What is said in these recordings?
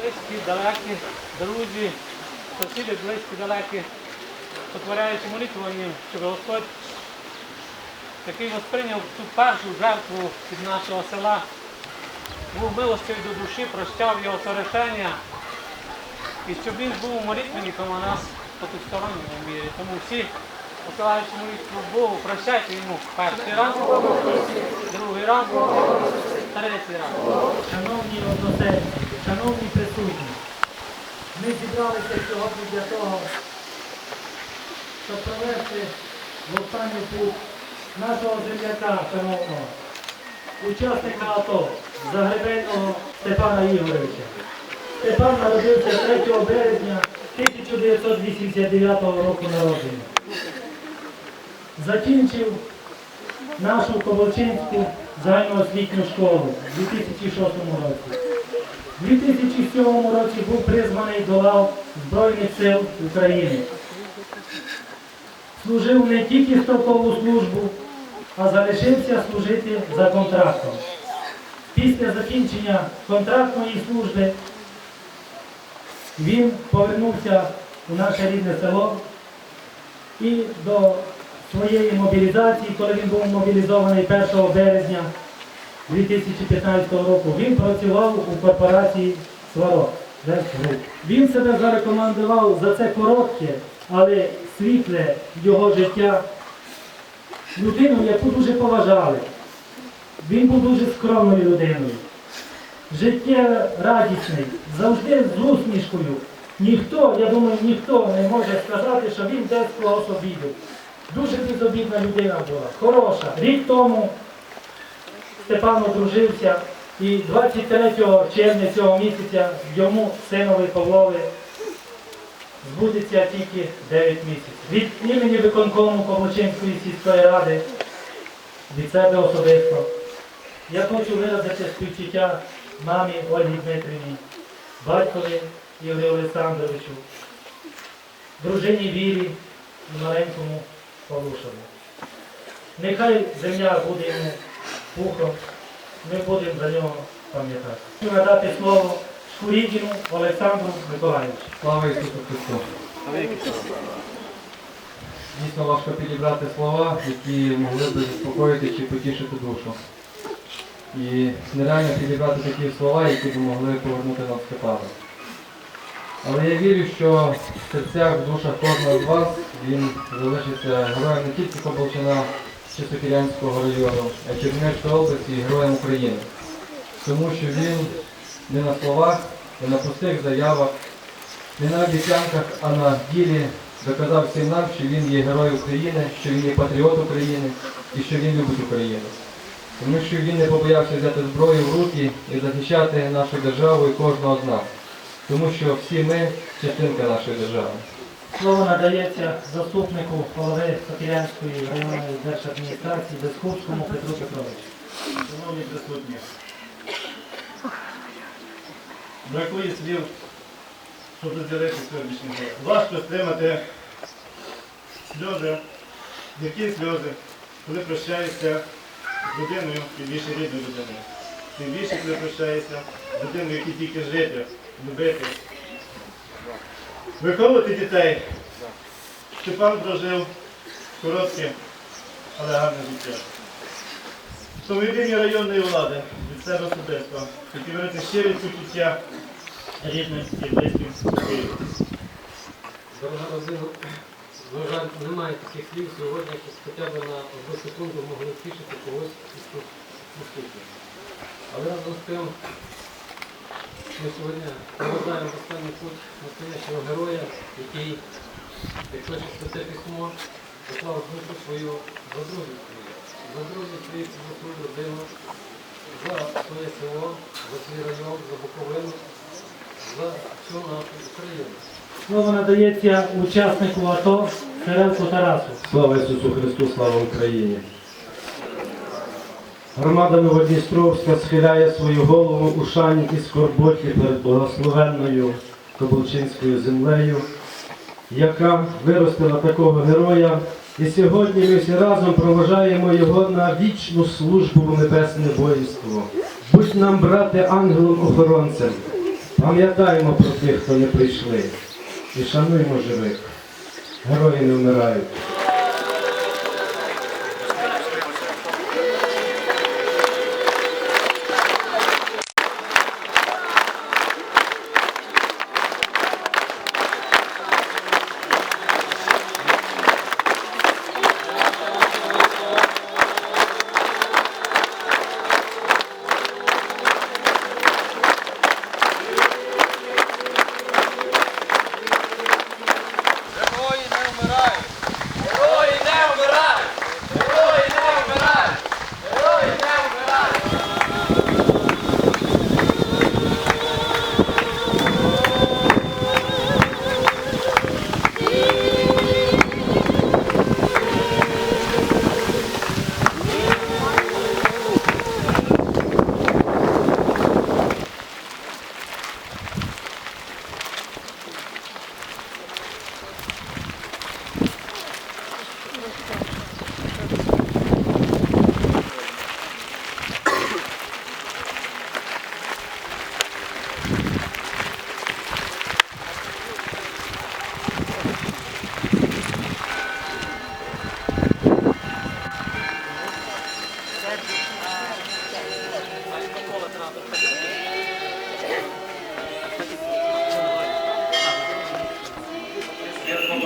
Близькі, далекі, друзі, сусіди близькі, далекі, потворяючи молитвою, щоб Господь який восприйняв ту першу жертву від нашого села, був милостивий до душі, прощав його сорішення, і щоб він був молитвенником у нас по тусторонньому мірі. Тому всі, посилаючи молитву Богу, прощайте йому перший раз, другий раз, третій раз. Шановні односельці, шановні присутні, ми зібралися сьогодні для того, щоб провести в останній путь нашого земляка, шановного, учасника АТО, Загребельного Степана Ігоровича. Степан народився 3 березня 1989 року народження. Закінчив нашу Ковальчинську загальноосвітню школу у 2006 році. У 2007 році був призваний до лав Збройних сил України. Служив не тільки строкову службу, а залишився служити за контрактом. Після закінчення контрактної служби він повернувся у наше рідне село і до своєї мобілізації, коли він був мобілізований 1 березня 2015 року, він працював у корпорації. Вестгруп. Він себе зарекомендував за це коротке, але світле його життя людину, яку дуже поважали. Він був дуже скромною людиною. Життя радісний, завжди з усмішкою. Ніхто, я думаю, ніхто не може сказати, що він десь когось обідав. Дуже безобідна людина була, хороша. Рік тому Степан одружився і 23 червня цього місяця йому синові Павлові збудеться тільки 9 місяців. Від імені виконкому Ковлочинської сільської ради, від себе особисто. Я хочу виразити співчуття мамі Ольгі Дмитрівні, батькові Ігорю Олександровичу, дружині Вірі і маленькому Павлушеву. Нехай земля буде йому пухом, ми будемо за нього пам'ятати. Хочу надати слово Шкурідіну Олександру Миколаївичу. Слава Ісусу Христу! Дійсно важко підібрати слова, які могли б заспокоїти чи потішити душу. І нереально підібрати такі слова, які б могли повернути нам Степана. Але я вірю, що в серцях, в душах кожного з вас він залишиться героєм не тільки Коболчина чи Сокирянського району, а й Чернівецької області і героєм України. Тому що він не на словах, не на пустих заявах, не на обіцянках, а на ділі доказав всім нам, що він є герой України, що він є патріот України і що він любить Україну. Тому що він не побоявся взяти зброю в руки і захищати нашу державу і кожного з нас. Тому що всі ми частинка нашої держави. Слово надається заступнику голови Сокирянської районної держадміністрації Безкупському Петру Петровичу. Шановні присутні, бракує слів, щоб розділити сьогоднішній день. Важко стримати сльози, які сльози, коли прощаєшся людиною, тим більше рідною людиною. Тим більше, з людиною, якій тільки жити, любити. Виховувати дітей. Степан прожив коротке, але гарне життя. Тому районної влади, від себе особисто, хотів виразити щирі співчуття рідним і близьким Дорога родина, на жаль, немає таких слів сьогодні, щоб хоча б на одну секунду могли втішити когось із присутніх. Але разом з тим ми сьогодні поважаємо в останній путь настоящого героя, який, як пише святе письмо, поклав душу свою за друзів своїх, за друзів своїх, за свою родину, за своє село, за свій район, за Буковину, за всю нашу Україну. Слово надається учаснику АТО Сиренко Тарасу. Слава Ісусу Христу, слава Україні! Громада Новодністровська схиляє свою голову у шані і скорботі перед благословенною Коболчинською землею, яка виростила такого героя. І сьогодні ми всі разом проважаємо його на вічну службу в небесне воїнство. Будь нам, брате, ангелом-охоронцем. Пам'ятаємо про тих, хто не прийшли. І шануємо живих. Герої не вмирають.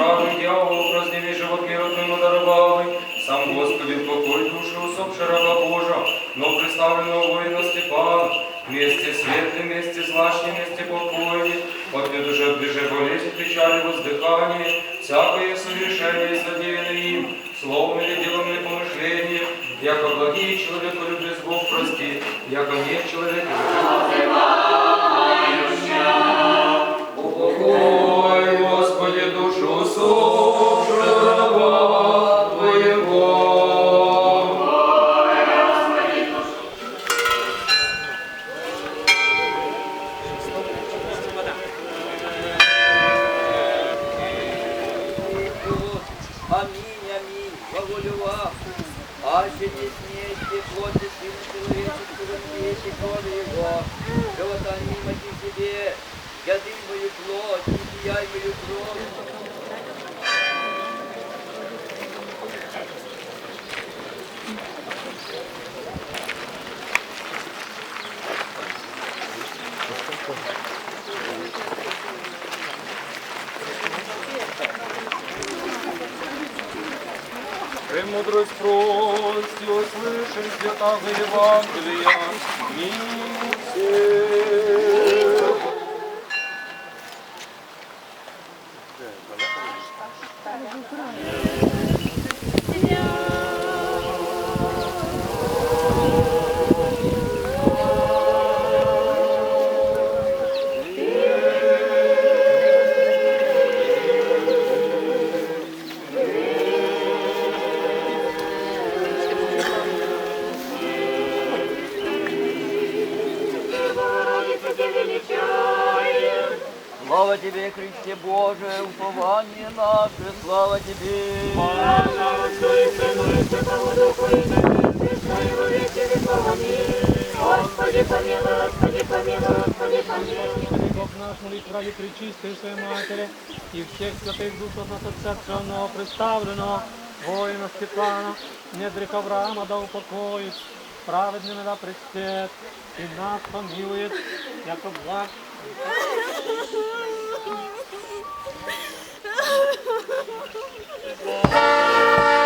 правду дьяволу празднили живот мир ему даровавый. Сам Господи в покой души усопший раба Божа, но представленного воина Степана, вместе светлым, вместе злачным, вместе покойный, от душе ближе болезнь, печали, воздыхание, всякое совершение содеянное им, словом или делом или помышлением, яко благие человеку любез Бог прости, яко нет человека Упокой, Господи, душу Премудрость прости, услышим святого Евангелия. Мир Христе Боже, упование наше, слава Тебе. Господи, помилуй, Господи, помилуй, Господи, помилуй. Ради причистої своєї матері і всіх святих душ от нас Отця Церковного представленого, воїна Степана, недрик Авраама да упокоїть, праведними да престет, і нас помилує, як благ. Thank you.